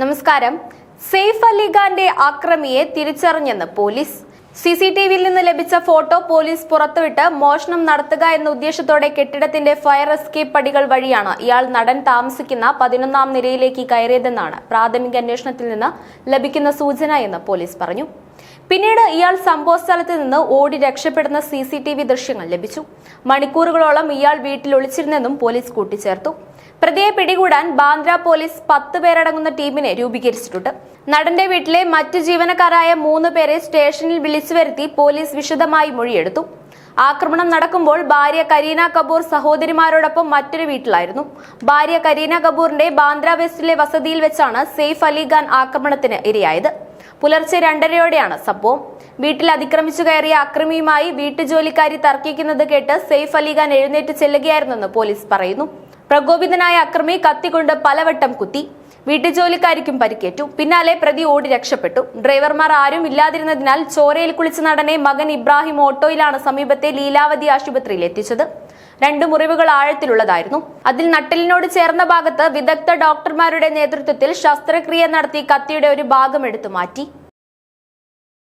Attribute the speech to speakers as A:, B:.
A: നമസ്കാരം. സെയ്ഫ് അലിഖാന്റെ അക്രമിയെ തിരിച്ചറിഞ്ഞെന്ന് പോലീസ്. സി സി ടി വിയിൽ നിന്ന് ലഭിച്ച ഫോട്ടോ പോലീസ് പുറത്തുവിട്ട് മോഷണം നടത്തുക എന്ന ഉദ്ദേശത്തോടെ കെട്ടിടത്തിന്റെ ഫയർ എസ്കേപ്പ് പടികൾ വഴിയാണ് ഇയാൾ നടൻ താമസിക്കുന്ന പതിനൊന്നാം നിരയിലേക്ക് കയറിയതെന്നാണ് പ്രാഥമിക അന്വേഷണത്തിൽ നിന്ന് ലഭിക്കുന്ന സൂചന എന്ന് പോലീസ് പറഞ്ഞു. പിന്നീട് ഇയാൾ സംഭവസ്ഥലത്ത് നിന്ന് ഓടി രക്ഷപ്പെടുന്ന സി സി ടി വി ദൃശ്യങ്ങൾ ലഭിച്ചു. മണിക്കൂറുകളോളം ഇയാൾ വീട്ടിൽ ഒളിച്ചിരുന്നെന്നും പോലീസ് കൂട്ടിച്ചേർത്തു. പ്രതിയെ പിടികൂടാൻ ബാന്ദ്ര പോലീസ് പത്ത് പേരടങ്ങുന്ന ടീമിനെ രൂപീകരിച്ചിട്ടുണ്ട്. നടന്റെ വീട്ടിലെ മറ്റ് ജീവനക്കാരായ മൂന്ന് പേരെ സ്റ്റേഷനിൽ വിളിച്ചു വരുത്തി പോലീസ് വിശദമായി മൊഴിയെടുത്തു. ആക്രമണം നടക്കുമ്പോൾ ഭാര്യ കരീന കപൂർ സഹോദരിമാരോടൊപ്പം മറ്റൊരു വീട്ടിലായിരുന്നു. ഭാര്യ കരീന കപൂറിന്റെ ബാന്ദ്ര വെസ്റ്റിലെ വസതിയിൽ വെച്ചാണ് സെയ്ഫ് അലി ഖാൻ ആക്രമണത്തിന് ഇരയായത്. പുലർച്ചെ രണ്ടരയോടെയാണ് സംഭവം. വീട്ടിൽ അതിക്രമിച്ചു കയറിയ അക്രമിയുമായി വീട്ടുജോലിക്കാരി തർക്കിക്കുന്നത് കേട്ട് സെയ്ഫ് അലിഖാൻ എഴുന്നേറ്റ് ചെല്ലുകയായിരുന്നെന്ന് പോലീസ് പറയുന്നു. പ്രകോപിതനായ അക്രമി കത്തിക്കൊണ്ട് പലവട്ടം കുത്തി. വീട്ടുജോലിക്കാരിക്കും പരിക്കേറ്റു. പിന്നാലെ പ്രതി ഓടി രക്ഷപ്പെട്ടു. ഡ്രൈവർമാർ ആരും ഇല്ലാതിരുന്നതിനാൽ ചോരയിൽ കുളിച്ച നടനെ മകൻ ഇബ്രാഹിം ഓട്ടോയിലാണ് സമീപത്തെ ലീലാവതി ആശുപത്രിയിൽ എത്തിച്ചത്. രണ്ട് മുറിവുകൾ ആഴത്തിലുള്ളതായിരുന്നു. അതിൽ നട്ടലിനോട് ചേർന്ന ഭാഗത്ത് വിദഗ്ധ ഡോക്ടർമാരുടെ നേതൃത്വത്തിൽ ശസ്ത്രക്രിയ നടത്തി കത്തിയുടെ ഒരു ഭാഗം എടുത്തു മാറ്റി.